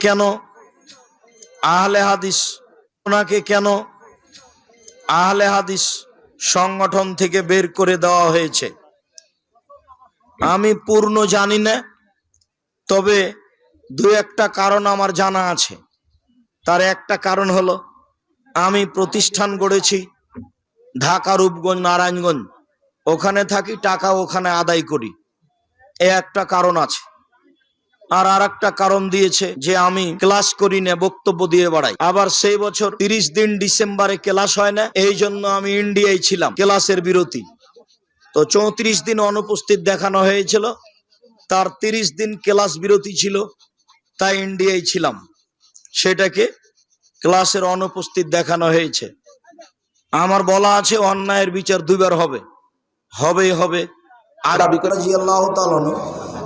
কেন? আহলে হাদিস, ওনাকে কেন আহলে হাদিস সংগঠন থেকে বের করে দেওয়া হয়েছে? আমি পূর্ণ জানি না, তবে দু একটা কারণ আমার জানা আছে। তার একটা কারণ হলো, আমি প্রতিষ্ঠান গড়েছি ঢাকা, রূপগঞ্জ, নারায়ণগঞ্জ। ওখানে থাকি, টাকা ওখানে আদায় করি। এ একটা কারণ আছে। আর আর একটা কারণ দিয়েছে যে আমি ক্লাস করি না, বক্তব্য দিয়ে বাড়াই। আবার সেই বছর তিরিশ দিন ডিসেম্বরে ক্লাস হয় না, এই জন্য আমি ইন্ডিয়ায় ছিলাম, ক্লাসের বিরতি। তো চৌত্রিশ দিন অনুপস্থিত দেখানো হয়েছিল, তার তিরিশ দিন ক্লাস বিরতি ছিল, তাই ইন্ডিয়ায় ছিলাম। সেটাকে ক্লাসের অনুপস্থিত দেখানো হয়েছে। আমার বলা আছে অন্যায়ের বিচার দুইবার হবে। হবেই হবে। আর আল্লাহ তালন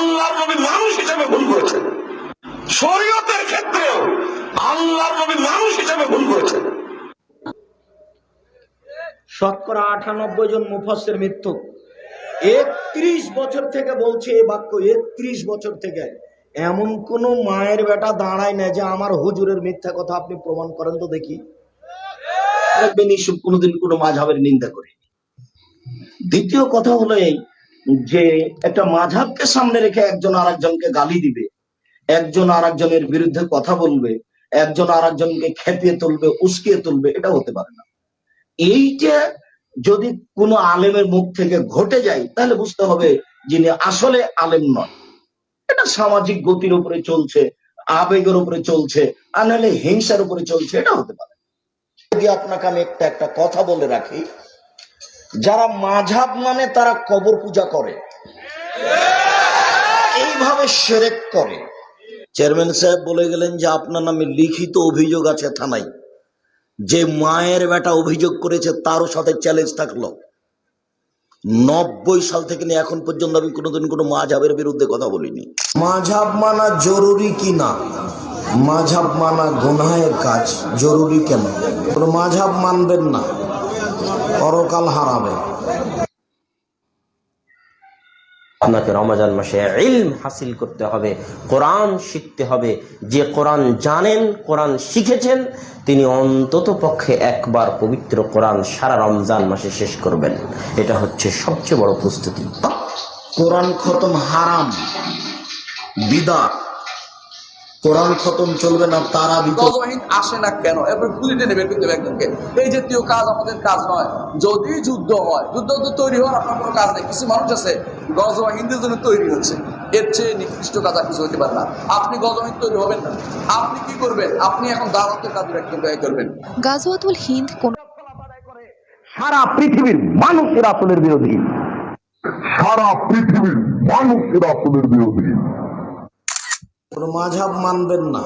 আল্লাহর নবী মানুষ হিসেবে ভুল করেছেন শরীয়তের ক্ষেত্রেও আল্লাহর নবী মানুষ হিসেবে ভুল করেছেন শতকরা আটানব্বই জন মুফাসের মৃত্যু। একত্রিশ বছর থেকে বলছে এই বাক্য, একত্রিশ বছর থেকে। এমন কোন মায়ের বেটা দাঁড়ায় না যে আমার হুজুরের মিথ্যা কথা আপনি প্রমাণ করেন তো দেখি। দেখবেন এইসব কোনোদিন কোনো মাঝাবের নিন্দা করে দ্বিতীয় কথা হলো এই যে একটা মাঝাবকে সামনে রেখে একজন আর একজনকে গালি দিবে, একজন আর একজনের বিরুদ্ধে কথা বলবে, একজন আর একজনকে খেপিয়ে তুলবে, উস্কিয়ে তুলবে এটা হতে পারে না। এইটা যদি কোনো আলেমের মুখ থেকে ঘটে যায়, তাহলে বুঝতে হবে যিনি আসলে আলেম নয়। এটা সামাজিক গতির উপরে চলছে, আবেগের উপরে চলছে, আর হিংসার উপরে চলছে এটা হতে পারে যদি আপনাকে আমি একটা একটা কথা বলে রাখি যারা মাঝাব মানে তারা কবর পূজা করে। এইভাবে সেরেক করে। চেয়ারম্যান সাহেব বলে গেলেন যে আপনার নামে লিখিত অভিযোগ আছে থানায়। যে মায়ের বেটা অভিযোগ করেছে তারও সাথে চ্যালেঞ্জ থাকল। নব্বই সাল থেকে নিয়ে এখন পর্যন্ত আমি কোনোদিন কোনো মাঝাবের বিরুদ্ধে কথা বলিনি। মাঝাব মানা জরুরি কি না? মাঝাব মানা গুনাহের কাজ জরুরি কেন? কোনো মাঝাব মানবেন না। পরকাল হারাবে আপনাকে রমজান মাসে ইলম হাসিল করতে হবে কোরআন শিখতে হবে। যে কোরআন জানেন কোরআন শিখেছেন তিনি অন্তত পক্ষে একবার পবিত্র কোরআন সারা রমজান মাসে শেষ করবেন। এটা হচ্ছে সবচেয়ে বড় প্রস্তুতি। কোরআন খতম হারাম বিদা কোরআন খতম চলবে না তারা আসে না কেন? এরপর খুঁজে টেনে বের করতে হবে একজনকে। এই জাতীয় কাজ আমাদের কাজ নয়। যদি যুদ্ধ হয় যুদ্ধ তো তৈরি হওয়ার আপনার কোনো কাজ নেই। কিছু মানুষ আছে গজবাহিনীদের জন্য তৈরি হচ্ছে। এর চেয়ে নিকৃষ্ট কাজ আর কিছু হতে পারে না। আপনি গজবাহিনী তৈরি হবেন না। আপনি কি করবেন? আপনি এখন একজন ব্যয় করবেন গাজওয়াতুল হিন্দ কোন সারা পৃথিবীর মানুষের আসলের বিরোধী। সারা পৃথিবীর মানুষের আসলের বিরোধী। কোনো মাঝাব মানবেন না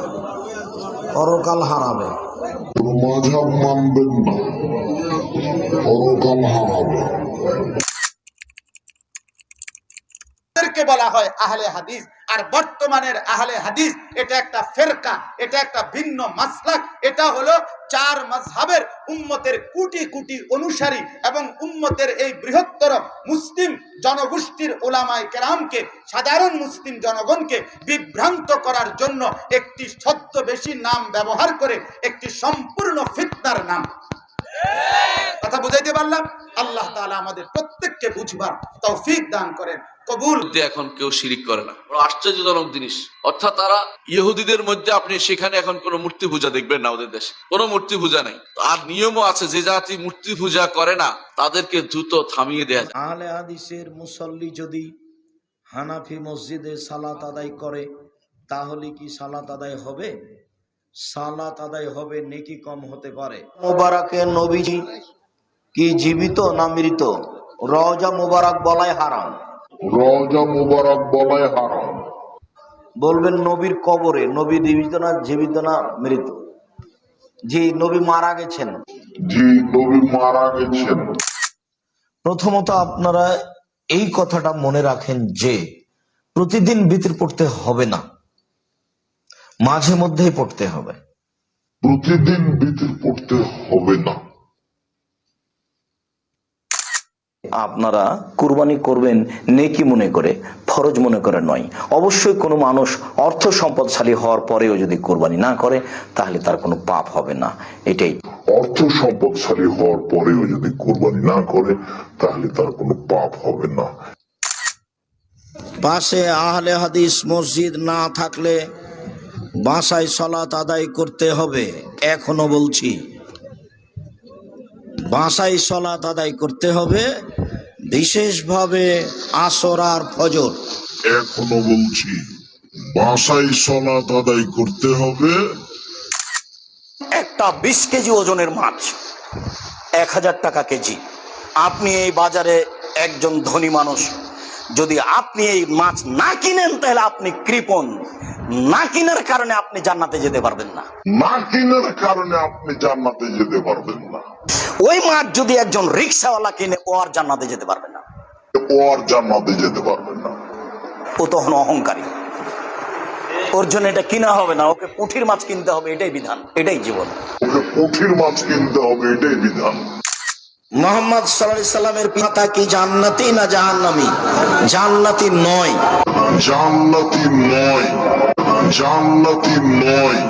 পরকাল হারাবে কোন মাঝাব মানবেন না পরকাল হারাবে বলা হয় আহলে হাদিস। আর বর্তমানের আহলে হাদিস, এটা একটা ফেরকা, এটা একটা ভিন্ন মাসলাক, এটা হলো চার মাযহাবের উম্মতের কোটি কোটি অনুসারী এবং উম্মতের এই বৃহত্তর মুসলিম জনগোষ্ঠীর ওলামায় কেরামকে, সাধারণ মুসলিম জনগণকে বিভ্রান্ত করার জন্য একটি সত্য বেশি নাম ব্যবহার করে একটি সম্পূর্ণ ফিতনার নাম। কথা বুঝাইতে পারলাম? আল্লাহ তাআলা আমাদের প্রত্যেককে বুঝবার তৌফিক দান করেন। কবুল। এখন কেউ শিরিক করে না। বড় আশ্চর্যজনক জিনিস। অর্থাৎ তারা ইহুদিদের মধ্যে আপনি সেখানে এখন কোনো মূর্তি পূজা দেখবেন না ওদের দেশে। কোনো মূর্তি পূজা নাই। আর নিয়মও আছে যে জাতি মূর্তি পূজা করে না তাদেরকে দ্রুত থামিয়ে দেয়া যায়। আহলে হাদিসের মুসল্লি যদি হানাফি মসজিদে সালাত আদায় করে তাহলে কি সালাত আদায় হবে? সালাত আদায় হবে নেকি কম হতে পারে। মোবারকে নবীজি কি জীবিত না মৃত? রওজা মোবারক বলাই হারাম। রওজা মুবারক বলাই হারাম। বলবেন নবীর কবরে নবী জীবিত না জীবিত না মৃত? জি নবী মারা গেছেন। নবী মারা গেছেন। প্রথমত আপনারা এই কথাটা মনে রাখেন যে প্রতিদিন বিতির পড়তে হবে না। মাঝে মধ্যেই পড়তে হবে। প্রতিদিন বিতির পড়তে হবে না। আপনারা কুরবানি করবেন নেকি মনে করে ফরজ মনে করে নয়। অবশ্যই কোনো মানুষ অর্থ সম্পদশালী হওয়ার পরেও যদি কোরবানি না করে তাহলে তার কোনো পাপ হবে না। এটাই। অর্থ সম্পদশালী হওয়ার পরেও যদি কোরবানি না করে তাহলে তার কোনো পাপ হবে না। পাশে আহলে হাদিস মসজিদ না থাকলে বাসায় সলাত আদায় করতে হবে এখনও বলছি। বাসায় সলাত আদায় করতে হবে বিশেষভাবে আসর আর ফজর। এখনও বলছি বাসায় সলাত আদায় করতে হবে। একটা বিশ কেজি ওজনের মাছ এক হাজার টাকা কেজি। আপনি এই বাজারে একজন ধনী মানুষ। যদি আপনি এই মাছ না কিনেন তাহলে আপনি কৃপন না কিনার কারণে আপনি জান্নাতে যেতে পারবেন না। না কিনার কারণে আপনি জান্নাতে যেতে পারবেন না। ওই মাছ যদি একজন রিক্সাওয়ালা কিনে ও আর জান্নাতে যেতে পারবে না। ও আর জান্নাতে যেতে পারবেন না। ও তখন অহংকারী। ওর জন্য এটা কিনা হবে না ওকে পুঁঠির মাছ কিনতে হবে এটাই বিধান এটাই জীবন। ওকে পুঠির মাছ কিনতে হবে এটাই বিধান। মোহাম্মদ সাল্লাহ সাল্লামের পিতা কি জান্নাতি না জাহান্নামি? জান্নাতি নয়। জান্নাতি নয়। জান্নাতি নয়।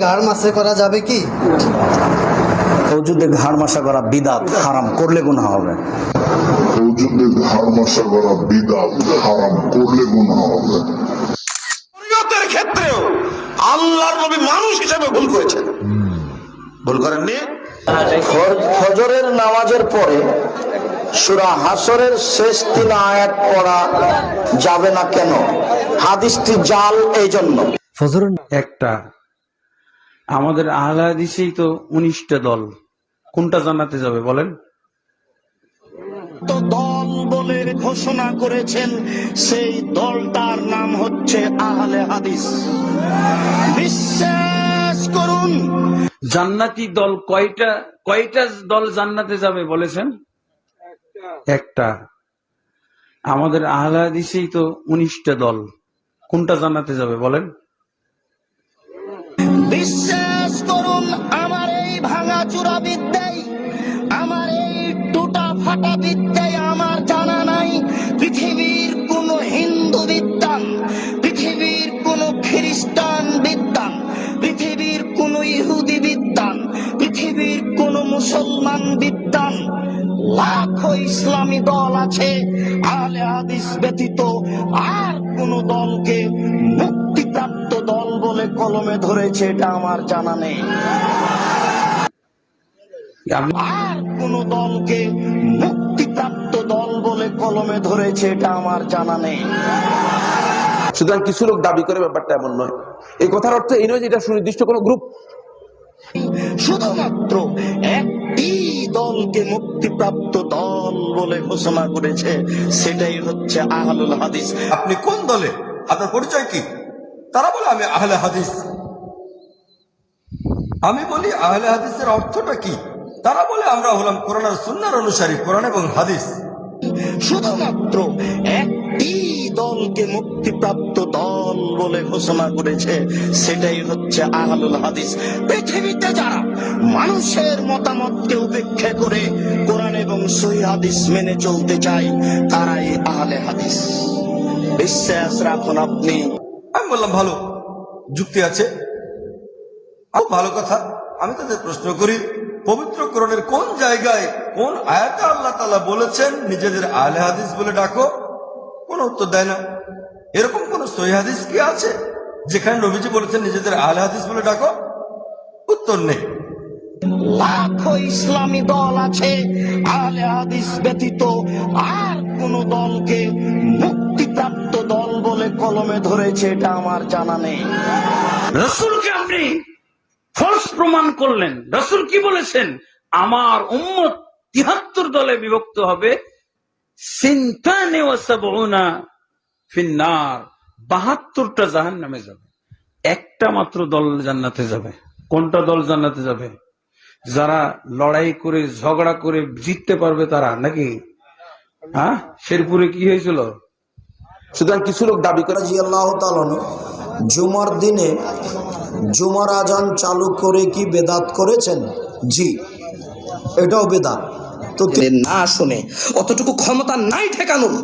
ঘাড় মাসে করা যাবে কি? যদি ঘাড় মাসা করা বিদাত হারাম করলে গুণা হবে। মাসা করা বিদাত হারাম করলে গুণা হবে। শরীয়তের ক্ষেত্রেও আল্লাহর নবী মানুষ হিসেবে ভুল করেছেন। ভুল করেননি? ফজরের নামাজের পরে সুরা হাসরের শেষ তিন আয়াত পড়া যাবে না কেন? হাদিসটি জাল এই জন্য ফজর একটা আমাদের আহলা হাদিসেই তো উনিশটা দল। কোনটা জানাতে যাবে বলেন? দল বলে ঘোষণা করেছেন সেই দলটার নাম হচ্ছে আহলে হাদিস। বিশ্বাস করুন। জান্নাতি দল কয়টা কয়টা দল জান্নাতে যাবে বলেছেন? একটা। আমাদের আহলা হাদিসেই তো উনিশটা দল। কোনটা জান্নাতে যাবে বলেন? বিশ্বাস ফাটা বিদ্যায় আমার জানা নাই। পৃথিবীর কোন হিন্দু বিদ্যান পৃথিবীর কোন খ্রিস্টান বিদ্যান পৃথিবীর কোন ইহুদি বিদ্যান পৃথিবীর কোন মুসলমান বিদ্যান লাখো ইসলামী দল আছে আলে হাদিস ব্যতীত আর কোন দলকে মুক্তিপ্রাপ্ত দল বলে কলমে ধরেছে, এটা আমার জানা নেই। আর কোন দলকে মুক্তিপ্রাপ্ত দল বলে কলমে ধরেছে এটা আমার জানা নেই। সুতরাং কিছু লোক দাবি করে ব্যাপারটা এমন নয়। এই কথার অর্থ এই নয় যে এটা সুনির্দিষ্ট কোনো গ্রুপ। শুধুমাত্র একটি দলকে মুক্তিপ্রাপ্ত দল বলে ঘোষণা করেছে সেটাই হচ্ছে আহলুল হাদিস। আপনি কোন দলে? আপনার পরিচয় কি? তারা বলে আমি আহলে হাদিস। আমি বলি আহলে হাদিসের অর্থটা কি? তারা বলে আমরা হলাম কোরআনার সুন্নার অনুসারী কোরআন এবং হাদিস। শুধুমাত্র একটি দলকে মুক্তিপ্রাপ্ত দল বলে ঘোষণা করেছে সেটাই হচ্ছে আহলুল হাদিস। পৃথিবীতে যারা মানুষের মতামতকে উপেক্ষা করে কোরআন এবং সহি হাদিস মেনে চলতে চায় তারাই আহলে হাদিস। বিশ্বাস রাখুন আপনি। আমি বললাম ভালো যুক্তি আছে। ভালো কথা। আমি তাদের প্রশ্ন করি পবিত্র কোরআনের কোন জায়গায় কোন আয়াতে আল্লাহ তালা বলেছেন নিজেদের আহলে হাদিস বলে ডাকো? কোন উত্তর দেয় না। এরকম কোন সহি হাদিস কি আছে যেখানে নবীজি বলেছেন নিজেদের আহলে হাদিস বলে ডাকো? উত্তর নেই। লাখো ইসলামী দল আছে আহলে হাদিস ব্যতীত আর কোন দলকে মুক্তিপ্রাপ্ত দল বলে কলমে ধরেছে এটা আমার জানা নেই। রসুলকে আপনি ফলস প্রমাণ করলেন। রসুল কি বলেছেন? আমার উম্মত তিহাত্তর দলে বিভক্ত হবে। বাহাত্তরটা জাহান নামে যাবে। একটা মাত্র দল জান্নাতে যাবে। কোনটা দল জান্নাতে যাবে? যারা লড়াই করে, ঝগড়া করে জিততে পারবে তারা, নাকি? হ্যাঁ? শেরপুরে কি হয়েছিল? সুতরাং কিছু লোক দাবি করে রাজি আল্লাহ জুমার দিনে জুমার আজান চালু করে কি বেদাত করেছেন? জি এটাও বেদাত। তো না শুনে অতটুকু ক্ষমতা নাই ঠেকানোর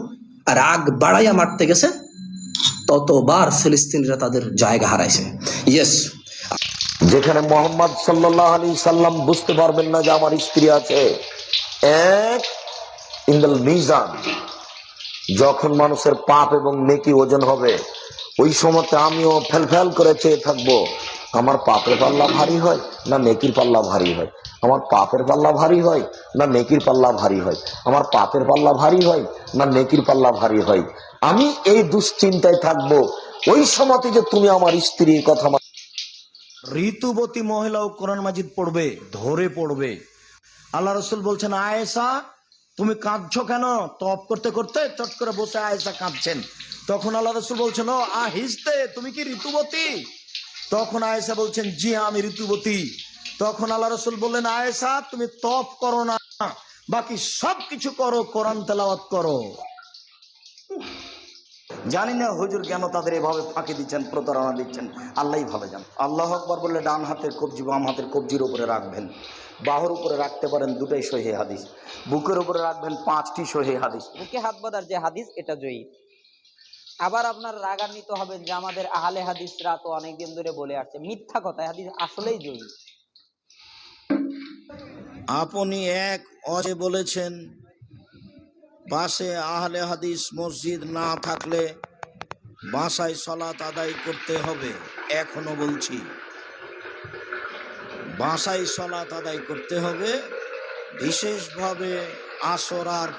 আর আগ বাড়াইয়া মারতে গেছে ততবার ফিলিস্তিনিরা তাদের জায়গা হারাইছে। ইয়েস যেখানে মোহাম্মদ সাল্লাহ আলী সাল্লাম বুঝতে পারবেন না যে আমার স্ত্রী আছে এক ইন্দাল মিজান যখন মানুষের পাপ এবং নেকি ওজন হবে ওই সময়তে আমিও ফেল করে চেয়ে থাকব। আমার পাপের পাল্লা ভারী হয় না নেকির পাল্লা ভারী হয়? আমার পাপের পাল্লা ভারী হয় না নেকির পাল্লা ভারী হয়? আমার পাপের পাল্লা ভারী হয় না নেকির পাল্লা ভারী হয়? আমি এই দুশ্চিন্তায় থাকব। ওই সময়তে যে তুমি আমার স্ত্রীর কথা ঋতুবতী মহিলাও কোরআন মাজিদ পড়বে, ধরে পড়বে। আল্লাহ রসুল বলছেন, আয়েশা তুমি কাঁদছো কেন? তপ করতে করতে চট করে বসে আয়েসা কাঁদছেন। তখন আল্লাহ রসুল বলছেন আহিস্তে তুমি কি ঋতুবতী? তখন আয়েসা বলছেন, জি হ্যাঁ আমি ঋতুবতী। তখন আল্লাহ রসুল বললেন আয়েসা তুমি তপ করো না। বাকি সব কিছু করো, কোরআন তেলাওয়াত করো। জানি না হুজুর কেন তাদের এভাবে ফাঁকি দিচ্ছেন প্রতারণা দিচ্ছেন। আল্লাহ ভালো জান। আল্লাহ আকবর বললে ডান হাতের কবজি বাম হাতের কবজির উপরে রাখবেন। বাহুর উপরে রাখতে পারেন দুটাই সহি হাদিস। বুকের উপরে রাখবেন পাঁচটি সহি হাদিস। বুকে হাত বাঁধার যে হাদিস এটা জয়ী। আবার আপনার রাগান্বিত হবেন যে আমাদের আহলে হাদিসরা তো অনেকদিন ধরে বলে আসছে। মিথ্যা কথা হাদিস আসলেই জয়ী। আপনি এক অজে বলেছেন পাশে আহলে হাদিস মসজিদ না থাকলে বাসায় সলাত আদায় করতে হবে, এখনও বলছি। বাসায় সলাত আদায় করতে হবে, বিশেষভাবে আসর আর